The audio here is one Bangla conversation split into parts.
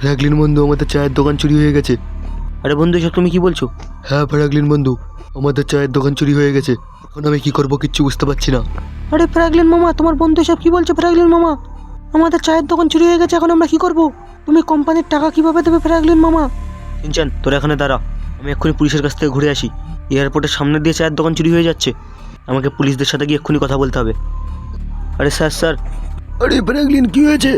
ফ্র্যাঙ্কলিন বন্ধু আমাদের চায়ের দোকান চুরি হয়ে গেছে। আরে বন্ধু এসব তুমি কি বলছো? হ্যাঁ ফ্র্যাঙ্কলিন বন্ধু আমাদের চায়ের দোকান চুরি হয়ে গেছে। এখন আমি কি করব কিচ্ছু বুঝতে পারছি না। আরে ফ্র্যাগলিন মামা তোমার বন্ধু এসব কি বলছো ফ্র্যাগলিন মামা? আমাদের চায়ের দোকান চুরি হয়ে গেছে এখন আমরা কি করব? তুমি কোম্পানির টাকা কীভাবে দেবে ফ্র্যাগলিন মামা? চিনচান তোরা এখানে দাঁড়া। আমি এক্ষুনি পুলিশের কাছ থেকে ঘুরে আসি। এয়ারপোর্টের সামনে দিয়ে চায়ের দোকান চুরি হয়ে যাচ্ছে। আমাকে পুলিশদের সাথে গিয়ে এক্ষুনি কথা বলতে হবে। আরে স্যার স্যার। আরে ফ্র্যাঙ্কলিন কি হয়েছে?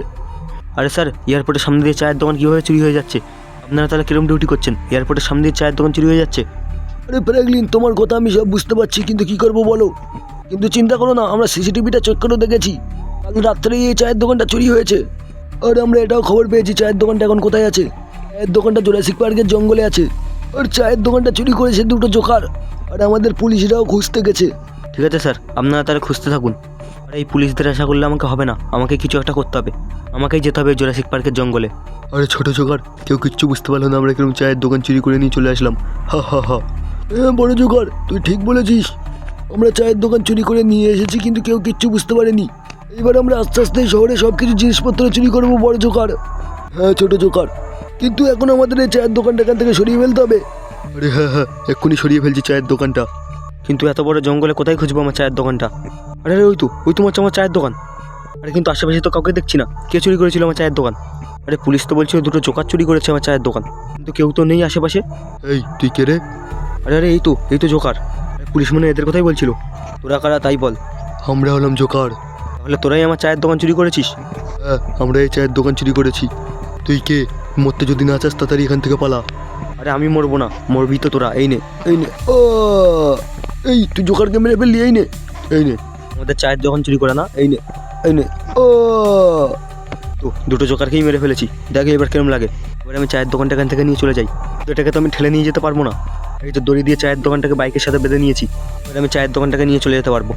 আরে স্যার এয়ারপোর্টের সামনে দিয়ে চায়ের দোকান কীভাবে চুরি হয়ে যাচ্ছে? আপনারা তাহলে কিরম ডিউটি করছেন? এয়ারপোর্টের সামনে দিয়ে চায়ের দোকান চুরি হয়ে যাচ্ছে? আরে ফ্র্যাঙ্কলিন তোমার কথা আমি সব বুঝতে পারছি কিন্তু কি করব বলো? কিন্তু চিন্তা করো না আমরা সিসিটিভিটা চেক করে দেখেছি। কাল রাত্রে এই চায়ের দোকানটা চুরি হয়েছে। আর আমরা এটাও খবর পেয়েছি চায়ের দোকানটা এখন কোথায় আছে? চায়ের দোকানটা জোরাসিক পার্কের জঙ্গলে আছে। আর চায়ের দোকানটা চুরি করেছে দুটো জোকার। আর আমাদের পুলিশরাও খুঁজতে গেছে। ঠিক আছে স্যার আপনারা তাহলে খুঁজতে থাকুন। আর এই পুলিশদের আশা করলে আমাকে হবে না। আমাকে কিছু একটা করতে হবে। আমাকেই যেতে হবে জোরাসিক পার্কের জঙ্গলে। আরে ছোট জোকার কেউ কিচ্ছু বুঝতে পারল না আমরা কীরকম চায়ের দোকান চুরি করে নিয়ে চলে আসলাম। হা হা হা। হ্যাঁ বড় জোকার তুই ঠিক বলেছিস। আমরা চায়ের দোকান চুরি করে নিয়ে এসেছি কিন্তু কেউ কিচ্ছু বুঝতে পারেনি। এবার আমরা আস্তে আস্তে শহরে সব কিছু জিনিসপত্র চুরি করব বড় জোকার হ্যাঁ ছোট জোকার কিন্তু এখন আমাদের এই চায়ের দোকানটা এখান থেকে সরিয়ে ফেলতে হবে। আরে হ্যাঁ হ্যাঁ এক্ষুনি সরিয়ে ফেলছি চায়ের দোকানটা। কিন্তু এত বড় জঙ্গলে কোথায় খুঁজবো আমার চায়ের দোকানটা? আরে আরে ওই তো ওই তোমার আমার চায়ের দোকান। আরে কিন্তু আশেপাশে তো কাউকে দেখছি না। কে চুরি করেছিল আমার চায়ের দোকান? আরে পুলিশ তো বলছিল দুটো জোকার চুরি করেছে আমার চায়ের দোকান। কিন্তু কেউ তো নেই আশেপাশে। এই তুই কে রে? আরে আরে এই তো এই তো জোকার পুলিশ মনে এদের কথাই বলছিল। তোরা কারা তাই বল। আমরা হলাম জোকার তাহলে তোরাই আমার চায়ের দোকান চুরি করেছিস? হ্যাঁ আমরা এই চায়ের দোকান চুরি করেছি। তুই কে? মরতে যদি না চাস তাড়াতাড়ি এখান থেকে পালা। আরে আমি মরবো না। মরবি তো তোরা। এই নে। এই নে। ও! এই তুই জোকারকে মেরে ফেললি এই নে। এই নে। আমাদের চায়ের দোকান চুরি করে না। এই নে এই নে। ও! তো দুটো জোকারকেই মেরে ফেলেছি। দেখে এবার কেরম লাগে। এবার আমি চায়ের দোকানটা এখান থেকে নিয়ে চলে যাই। তো এটাকে তো আমি ঠেলে নিয়ে যেতে পারব না। এই তো দড়ি দিয়ে চায়ের দোকানটাকে বাইকের সাথে বেঁধে নিয়েছি। এবার আমি চায়ের দোকানটাকে নিয়ে চলে যেতে পারব।